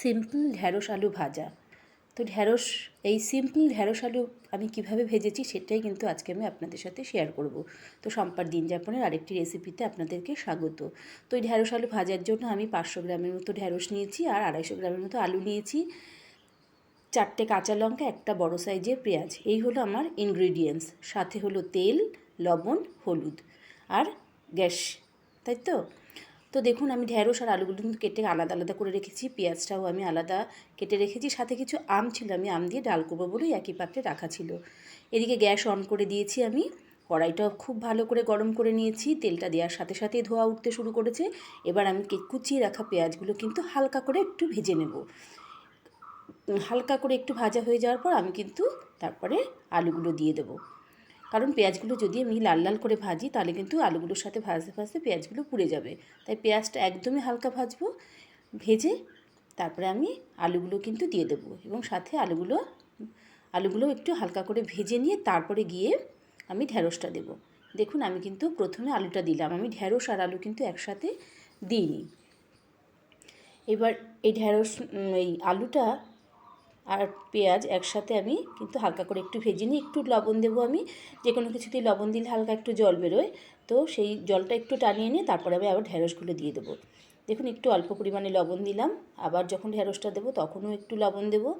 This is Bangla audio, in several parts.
সিম্পল ঢ্যাঁড়স আলু ভাজা। তো ঢ্যাঁড়স, এই সিম্পল ঢ্যাঁড়স আলু আমি কীভাবে ভেজেছি সেটাই কিন্তু আজকে আমি আপনাদের সাথে শেয়ার করব। তো সম্পার দিন যাপনের আরেকটি রেসিপিতে আপনাদেরকে স্বাগত। তো এই ঢ্যাঁড়স আলু ভাজার জন্য আমি পাঁচশো গ্রামের মতো ঢ্যাঁড়স নিয়েছি আর আড়াইশো গ্রামের মতো আলু নিয়েছি। চারটে কাঁচা লঙ্কা, একটা বড় সাইজের পেঁয়াজ। এই হলো আমার ইনগ্রিডিয়েন্টস সাথে হলো তেল, লবণ, হলুদ। আর গ্যাস, তাই তো? তো দেখুন, আমি ঢ্যাঁড়স আর আলুগুলো কিন্তু কেটে আলাদা আলাদা করে রেখেছি, পেঁয়াজটাও আমি আলাদা কেটে রেখেছি, সাথে কিছু আম ছিল, আমি আম দিয়ে ডাল করব বলেই একই পাত্রে রাখা ছিল। এদিকে গ্যাস অন করে দিয়েছি আমি, কড়াইটাও খুব ভালো করে গরম করে নিয়েছি, তেলটা দেওয়ার সাথে সাথে ধোয়া উঠতে শুরু করেছে, এবার আমি কুচিয়ে রাখা পেঁয়াজগুলো কিন্তু হালকা করে একটু ভেজে নেব। হালকা করে একটু ভাজা হয়ে যাওয়ার পর আমি কিন্তু তারপরে আলুগুলো দিয়ে দেবো। কারণ পেঁয়াজগুলো যদি আমি লাল লাল করে ভাজি, তাহলে কিন্তু আলুগুলোর সাথে ভাজতে ভাজতে পেঁয়াজগুলো পুড়ে যাবে। তাই পেঁয়াজটা একদমই হালকা ভাজবো, ভেজে তারপরে আমি আলুগুলো কিন্তু দিয়ে দেবো এবং সাথে আলুগুলো আলুগুলো একটু হালকা করে ভেজে নিয়ে তারপরে গিয়ে আমি ঢ্যাঁড়সটা দেব। দেখুন, আমি কিন্তু প্রথমে আলুটা দিলাম। আমি ঢ্যাঁড়স আর আলু কিন্তু একসাথে দিইনি। এবার এই ঢ্যাঁড়স এই আলুটা আর পেঁয়াজ একসাথে আমি কিন্তু হালকা করে একটু ভেজে নিই। একটু লবণ দেবো আমি যে কোনো কিছুতেই লবণ দিলে হালকা একটু জল বেরোয়। তো সেই জলটা একটু টানিয়ে নিয়ে তারপরে আমি আবার ঢ্যাঁড়সগুলো দিয়ে দেবো। দেখুন, একটু অল্প পরিমাণে লবণ দিলাম। আবার যখন ঢ্যাঁড়সটা দেবো তখনও একটু লবণ দেবো।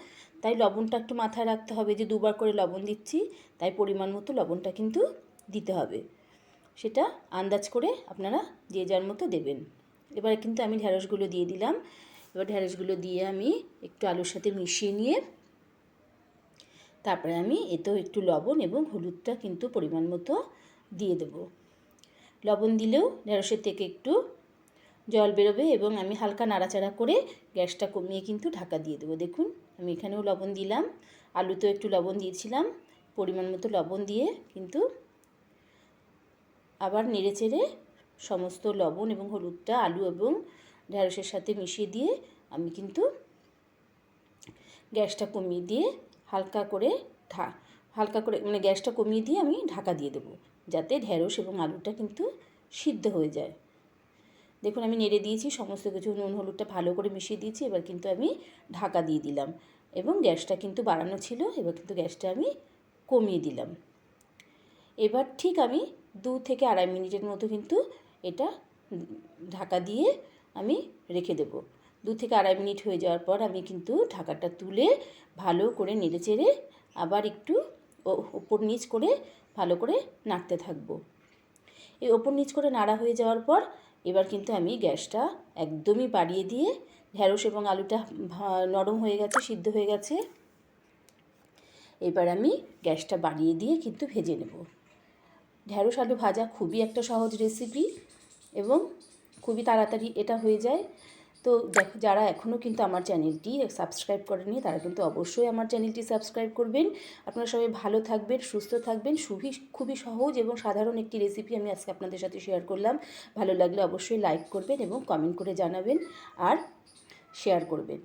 তাই লবণটা একটু মাথায় রাখতে হবে যে দুবার করে লবণ দিচ্ছি, তাই পরিমাণ মতো লবণটা কিন্তু দিতে হবে। সেটা আন্দাজ করে আপনারা যে যার মতো দেবেন। এবারে কিন্তু আমি ঢ্যাঁড়সগুলো দিয়ে দিলাম। এবার ঢ্যাঁড়সগুলো দিয়ে আমি একটু আলুর সাথে মিশিয়ে নিয়ে তারপরে আমি এতেও একটু লবণ এবং হলুদটা কিন্তু পরিমাণ মতো দিয়ে দেব। লবণ দিলেও ঢ্যাঁড়সের থেকে একটু জল বেরোবে এবং আমি হালকা নাড়াচাড়া করে গ্যাসটা কমিয়ে কিন্তু ঢাকা দিয়ে দেবো। দেখুন, আমি এখানেও লবণ দিলাম, আলুতেও একটু লবণ দিয়েছিলাম, পরিমাণ মতো লবণ দিয়ে কিন্তু আবার নেড়ে চেড়ে সমস্ত লবণ এবং হলুদটা, আলু এবং ঢ্যাঁড়সের সাথে মিশিয়ে দিয়ে আমি কিন্তু গ্যাসটা কমিয়ে দিয়ে হালকা করে ঢা, হালকা করে মানে গ্যাসটা কমিয়ে দিয়ে আমি ঢাকা দিয়ে দেবো, যাতে ঢ্যাঁড়স এবং আলুটা কিন্তু সিদ্ধ হয়ে যায়। দেখুন, আমি নেড়ে দিয়েছি, সমস্ত কিছু নুন, হলুদটা ভালো করে মিশিয়ে দিয়েছি, এবার কিন্তু আমি ঢাকা দিয়ে দিলাম এবং গ্যাসটা কিন্তু বাড়ানো ছিল, এবার কিন্তু গ্যাসটা আমি কমিয়ে দিলাম। এবার ঠিক আমি দু থেকে আড়াই মিনিটের মতো কিন্তু এটা ঢাকা দিয়ে আমি রেখে দেবো। দু থেকে আড়াই মিনিট হয়ে যাওয়ার পর আমি কিন্তু ঢাকাটা তুলে ভালো করে নেড়ে চেড়ে আবার একটু ওপর নিচ করে ভালো করে নাড়তে থাকব। এই ওপর নিচ করে নাড়া হয়ে যাওয়ার পর এবার কিন্তু আমি গ্যাসটা একদমই বাড়িয়ে দিয়ে ঢ্যাঁড়স এবং আলুটা নরম হয়ে গেছে, সিদ্ধ হয়ে গেছে, এবার আমি গ্যাসটা বাড়িয়ে দিয়ে কিন্তু ভেজে নেব। ঢ্যাঁড়স, আলু ভাজা খুবই একটা সহজ রেসিপি এবং খুবই তাড়াতাড়ি এটা হয়ে যায়। তো যারা এখনও কিন্তু আমার চ্যানেলটি সাবস্ক্রাইব করেনি তারা কিন্তু অবশ্যই আমার চ্যানেলটি সাবস্ক্রাইব করবেন। আপনারা সবাই ভালো থাকবেন, সুস্থ থাকবেন। খুবই খুবই সহজ এবং সাধারণ একটি রেসিপি আমি আজকে আপনাদের সাথে শেয়ার করলাম। ভালো লাগলে অবশ্যই লাইক করবেন এবং কমেন্ট করে জানাবেন আর শেয়ার করবেন।